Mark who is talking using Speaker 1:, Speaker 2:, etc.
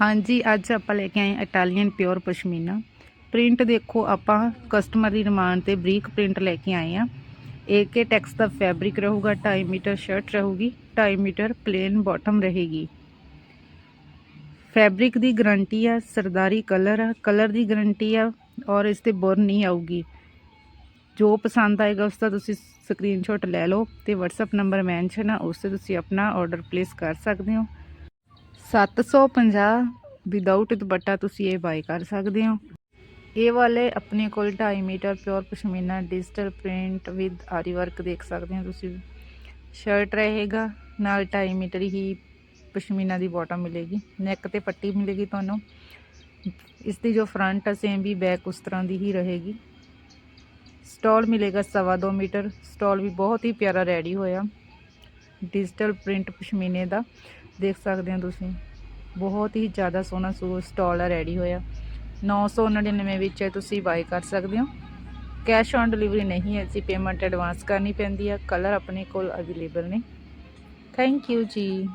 Speaker 1: ਹਾਂਜੀ, ਅੱਜ ਆਪਾਂ ਲੈ ਕੇ ਆਏ ਇਟਾਲੀਅਨ ਪਿਓਰ ਪਸ਼ਮੀਨਾ ਪ੍ਰਿੰਟ ਦੇਖੋ, ਆਪਾਂ ਕਸਟਮਰ ਦੀ ਡਿਮਾਂਡ ਤੇ ਬਰੀਕ ਪ੍ਰਿੰਟ ਲੈ ਕੇ ਆਏ ਆ ਏਕੇ ਟੈਕਸ ਦਾ ਫੈਬਰਿਕ ਰਹੂਗਾ 2.5 ਮੀਟਰ ਸ਼ਰਟ ਰਹੂਗੀ 2.5 ਮੀਟਰ ਪਲੇਨ ਬਾਟਮ ਰਹੇਗੀ। ਫੈਬਰਿਕ ਦੀ ਗਾਰੰਟੀ ਆ, ਸਰਦਾਰੀ ਕਲਰ ਆ ਕਲਰ ਦੀ ਗਾਰੰਟੀ ਆ, ਔਰ ਇਸ ਤੇ ਬੁਰ ਨਹੀਂ ਆਊਗੀ। ਜੋ ਪਸੰਦ ਆਏਗਾ, ਉਸ ਦਾ ਤੁਸੀਂ ਸਕਰੀਨਸ਼ਾਟ ਲੈ ਲਓ ਤੇ WhatsApp ਨੰਬਰ ਮੈਂਸ਼ਨ ਆ, ਉਸ ਤੇ ਤੁਸੀਂ ਆਪਣਾ ਆਰਡਰ ਪਲੇਸ ਕਰ ਸਕਦੇ ਹੋ। 750 ਵਿਦਆਊਟ ਦੁਪੱਟਾ ਤੁਸੀਂ ਇਹ ਬਾਈ ਕਰ ਸਕਦੇ ਹੋ। ਇਹ ਵਾਲੇ ਆਪਣੇ ਕੋਲ 2.5 metre pure pashmina digital print with aari work ਦੇਖ ਸਕਦੇ ਹੋ ਤੁਸੀਂ। ਸ਼ਰਟ ਰਹੇਗਾ, ਨਾਲ 2.5 ਮੀਟਰ ਹੀ ਪਸ਼ਮੀਨਾ ਦੀ ਬਾਟਮ ਮਿਲੇਗੀ। ਨੈਕ ਤੇ ਪੱਟੀ ਮਿਲੇਗੀ ਤੁਹਾਨੂੰ। ਇਸ ਦੀ ਜੋ ਫਰੰਟ ਹੈ ਸੇਮ ਵੀ ਬੈਕ ਉਸ ਤਰ੍ਹਾਂ ਦੀ ਹੀ ਰਹੇਗੀ। ਸਟਾਲ ਮਿਲੇਗਾ ਸਵਾ ਦੋ ਮੀਟਰ। ਸਟਾਲ ਵੀ ਬਹੁਤ ਹੀ ਪਿਆਰਾ ਰੈਡੀ ਹੋਇਆ। ਡਿਜੀਟਲ ਪ੍ਰਿੰਟ ਪਸ਼ਮੀਨੇ ਦਾ। ਦੇਖ ਸਕਦੇ ਹੋ ਤੁਸੀਂ। ਬਹੁਤ ਹੀ ਜ਼ਿਆਦਾ ਸੋਹਣਾ ਸੂ, ਸਟਾਲ ਹੈ ਰੈਡੀ ਹੋਇਆ। 999 ਵਿੱਚ ਤੁਸੀਂ ਬਾਈ ਕਰ ਸਕਦੇ ਹੋ। ਕੈਸ਼ ਔਨ ਡਿਲੀਵਰੀ ਨਹੀਂ ਹੈ ਜੀ ਪੇਮੈਂਟ ਐਡਵਾਂਸ ਕਰਨੀ ਪੈਂਦੀ ਹੈ ਕਲਰ ਆਪਣੇ ਕੋਲ ਅਵੇਲੇਬਲ ਨੇ। ਥੈਂਕ ਯੂ ਜੀ।